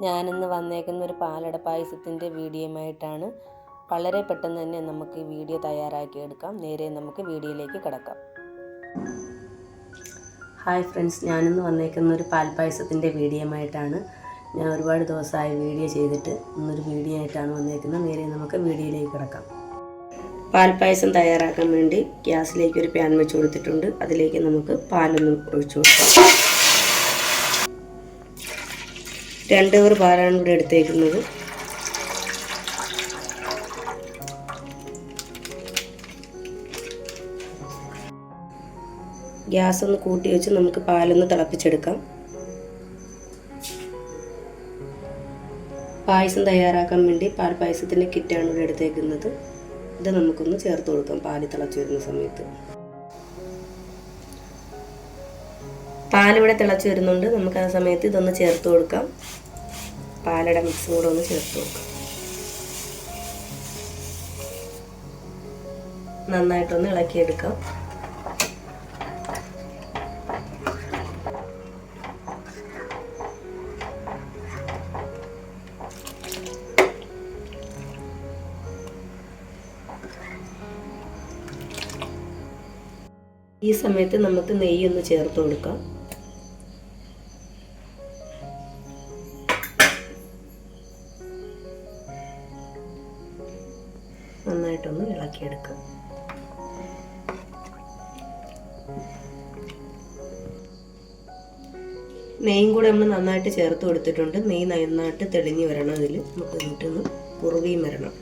ഞാനിന്ന് വന്നേക്കുന്ന ഒരു പാലട പായസത്തിന്റെ വീഡിയോയുമായിട്ടാണ്. വളരെ പെട്ടെന്ന് തന്നെ നമുക്ക് ഈ വീഡിയോ തയ്യാറാക്കി എടുക്കാം നേരെ നമുക്ക് വീഡിയോയിലേക്ക് കിടക്കാം. ഹായ് ഫ്രണ്ട്സ് ഞാനിന്ന് വന്നേക്കുന്ന ഒരു പാൽപ്പായസത്തിന്റെ വീഡിയോയുമായിട്ടാണ്. ഞാൻ ഒരുപാട് ദിവസമായി വീഡിയോ ചെയ്തിട്ട് ഇന്നൊരു വീഡിയോ ആയിട്ടാണ് വന്നേക്കുന്നത്. നേരെ നമുക്ക് വീഡിയോയിലേക്ക് കിടക്കാം. പാൽപ്പായസം തയ്യാറാക്കാൻ വേണ്ടി ഗ്യാസിലേക്ക് ഒരു പാൻ വെച്ച് കൊടുത്തിട്ടുണ്ട്. അതിലേക്ക് നമുക്ക് പാലൊന്ന് ഒഴിച്ചു കൊടുക്കാം. രണ്ട് കവർ പാലാണ് ഇവിടെ എടുത്തേക്കുന്നത്. ഗ്യാസ് ഒന്ന് കൂട്ടി വെച്ച് നമുക്ക് പാലൊന്ന് തിളപ്പിച്ചെടുക്കാം. പായസം തയ്യാറാക്കാൻ വേണ്ടി പാൽ പായസത്തിന്റെ കിറ്റാണ് ഇവിടെ എടുത്തേക്കുന്നത്. ഇത് നമുക്കൊന്ന് ചേർത്ത് കൊടുക്കാം പാൽ തിളച്ച് വരുന്ന സമയത്ത്. പാലിവിടെ തിളച്ച് വരുന്നുണ്ട്. നമുക്ക് ആ സമയത്ത് ഇതൊന്ന് ചേർത്ത് കൊടുക്കാം. പാലട മിക്സും കൂടെ ഒന്ന് ചേർത്ത് കൊടുക്കാം. നന്നായിട്ടൊന്ന് ഇളക്കിയെടുക്കാം. ഈ സമയത്ത് നമുക്ക് നെയ്യൊന്ന് ചേർത്ത് കൊടുക്കാം. നന്നായിട്ടൊന്ന് ഇളക്കിയെടുക്കുക നെയ്യും കൂടെ നമ്മൾ നന്നായിട്ട് ചേർത്ത് കൊടുത്തിട്ടുണ്ട്. നെയ്യ് നന്നായിട്ട് തെളിഞ്ഞു വരണം അതിൽ നമുക്ക് എന്നിട്ടൊന്ന് കുറുകയും വരണം.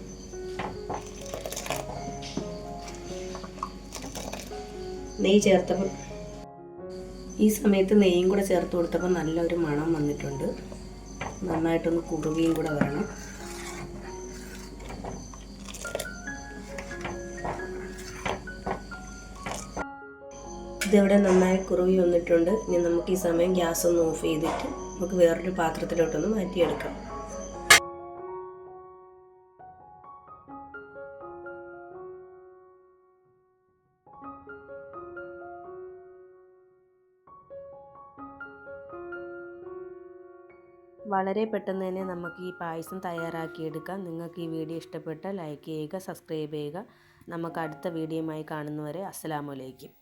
നെയ്യ് ചേർത്തപ്പം ഈ സമയത്ത് നെയ്യും കൂടെ ചേർത്ത് കൊടുത്തപ്പോൾ നല്ലൊരു മണം വന്നിട്ടുണ്ട്. നന്നായിട്ടൊന്ന് കുറുകയും കൂടെ വരണം. ഇതിവിടെ നന്നായി കുറുകി വന്നിട്ടുണ്ട്. ഇനി നമുക്ക് ഈ സമയം ഗ്യാസ് ഒന്ന് ഓഫ് ചെയ്തിട്ട് നമുക്ക് വേറൊരു പാത്രത്തിലോട്ടൊന്ന് മാറ്റിയെടുക്കാം. വളരെ പെട്ടെന്ന് തന്നെ നമുക്ക് ഈ പായസം തയ്യാറാക്കിയെടുക്കാം നിങ്ങൾക്ക് ഈ വീഡിയോ ഇഷ്ടപ്പെട്ടാൽ ലൈക്ക് ചെയ്യുക സബ്സ്ക്രൈബ് ചെയ്യുക. നമുക്ക് അടുത്ത വീഡിയോയുമായി കാണുന്നവരെ അസ്സലാമലൈക്കും